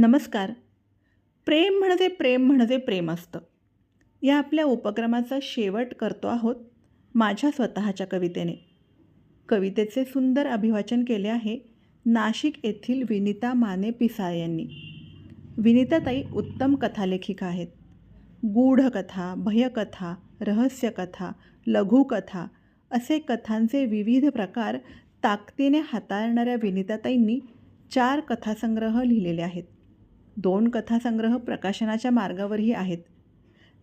नमस्कार. प्रेम म्हणजे प्रेम म्हणजे प्रेम असतं. या आपल्या उपक्रमाचा शेवट करतो आहोत माझ्या स्वतःच्या कवितेने. कवितेचे सुंदर अभिवाचन केले आहे नाशिक येथील विनिता माने पिसाळ यांनी. विनिताताई उत्तम कथालेखिका आहेत. गूढ कथा भयकथा रहस्यकथा लघुकथा असे कथांचे विविध प्रकार ताकदीने हाताळणाऱ्या विनिताताईंनी चार कथासंग्रह लिहिलेले आहेत. दोन कथासंग्रह प्रकाशनाच्या मार्गावरही आहेत.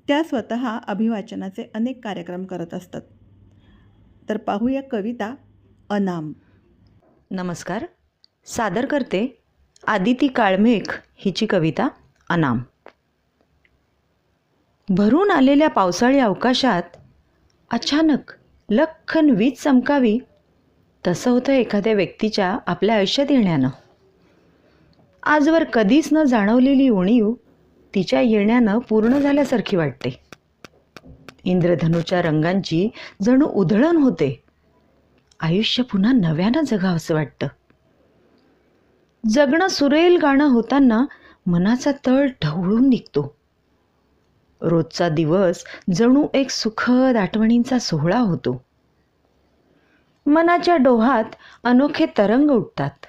त्या स्वतः अभिवाचनाचे अनेक कार्यक्रम करत असतात. तर पाहूया कविता अनाम. नमस्कार. सादर करते आदिती काळमेघ हिची कविता अनाम. भरून आलेल्या पावसाळी अवकाशात अचानक लख्खन वीज चमकावी तसं होतं एखाद्या व्यक्तीच्या आपल्या आयुष्यात येण्यानं. आजवर कधीच न जाणवलेली उणीव तिच्या येण्यानं पूर्ण झाल्यासारखी वाटते. इंद्रधनुच्या रंगांची जणू उधळण होते. आयुष्य पुन्हा नव्यानं जगावंसं वाटतं. जगणं सुरेल गाणं होताना मनाचा तळ ढवळून निघतो. रोजचा दिवस जणू एक सुखद आठवणींचा सोहळा होतो. मनाच्या डोहात अनोखे तरंग उठतात.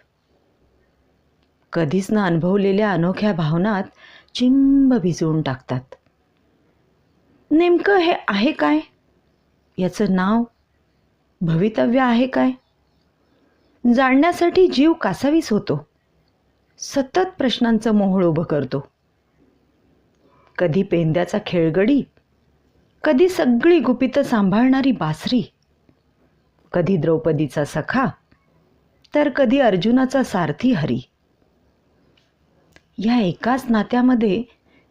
कधीच न अनुभवलेल्या अनोख्या भावनात चिंब भिजवून टाकतात. नेमकं हे आहे काय? याचं नाव भवितव्य आहे काय? जाणण्यासाठी जीव कासावीस होतो. सतत प्रश्नांचं मोहळ उभं करतो. कधी पेंद्याचा खेळगडी कधी सगळी गुपितं सांभाळणारी बासरी कधी द्रौपदीचा सखा तर कधी अर्जुनाचा सारथी हरी. या एकाच नात्यामध्ये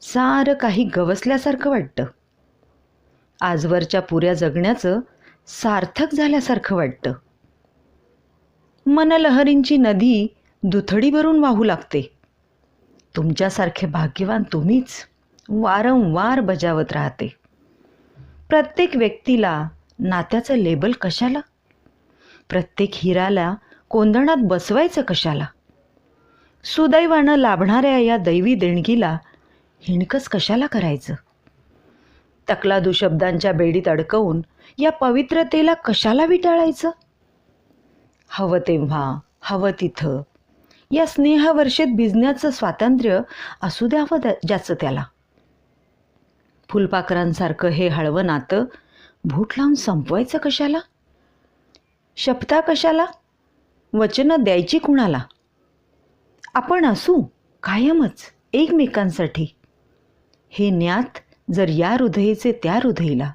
सारं काही गवसल्यासारखं वाटतं. आजवरच्या पुऱ्या जगण्याचं सार्थक झाल्यासारखं वाटतं. मनलहरींची नदी दुथडी भरून वाहू लागते. तुमच्यासारखे भाग्यवान तुम्हीच वारंवार बजावत राहते. प्रत्येक व्यक्तीला नात्याचं लेबल कशाला? प्रत्येक हिराला कोंदणात बसवायचं कशाला? सुदैवानं लाभणाऱ्या या दैवी देणगीला हिणकस कशाला करायचं? तकलादू शब्दांच्या बेडीत अडकवून या पवित्रतेला कशाला विटाळायचं? हवं तेव्हा हवं तिथं. या स्नेहवर्षेत भिजण्याचं स्वातंत्र्य असू द्यावं ज्याचं त्याला. फुलपाखरांसारखं हे हळवं नातं भूट लावून संपवायचं कशाला? शब्दा कशाला? वचनं द्यायची कुणाला? आपण असू कायमच एकमेकांसाठी. हे ज्ञात जर या हृदयीचे त्या हृदयीला.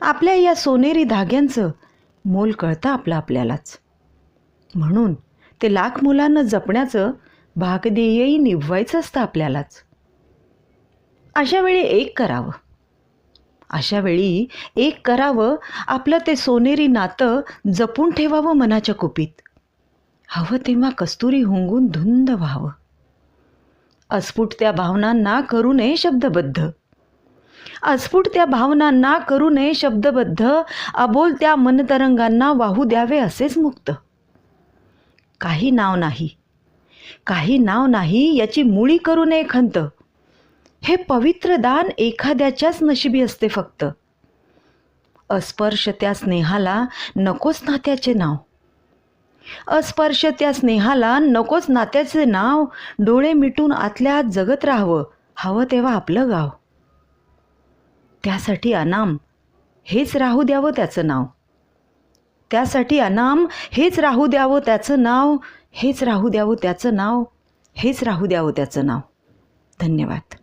आपल्या या सोनेरी धाग्यांचं मोल कळतं आपलं आपल्यालाच. म्हणून ते लाख मुलांना जपण्याचं भागध्येयही निभवायचं असतं आपल्यालाच. अशा वेळी एक करावं. अशा वेळी एक करावं आपलं ते सोनेरी नातं जपून ठेवावं मनाच्या कुपीत. हवं तेव्हा कस्तुरी हुंगून धुंद व्हावं. अस्फुट त्या भावनांना करू नये शब्दबद्ध. अस्फुट त्या भावनांना करू नये शब्दबद्ध. अबोल त्या मनतरंगांना वाहू द्यावे असेच मुक्त. काही नाव नाही. काही नाव नाही याची मुळी करू नये खंत. हे पवित्र दान एखाद्याच्याच नशिबी असते फक्त. अस्पर्श त्या स्नेहाला नकोच नात्याचे नाव. अस्पर्श त्या स्नेहाला नकोच नात्याचे नाव डोळे मिटून आतल्या आत जगत राहावं हवं तेव्हा आपलं गाव. त्यासाठी अनाम हेच राहू द्यावं त्याचं नाव. त्यासाठी अनाम हेच राहू द्यावं त्याचं नाव हेच राहू द्यावं त्याचं नाव हेच राहू द्यावं त्याचं नाव. धन्यवाद.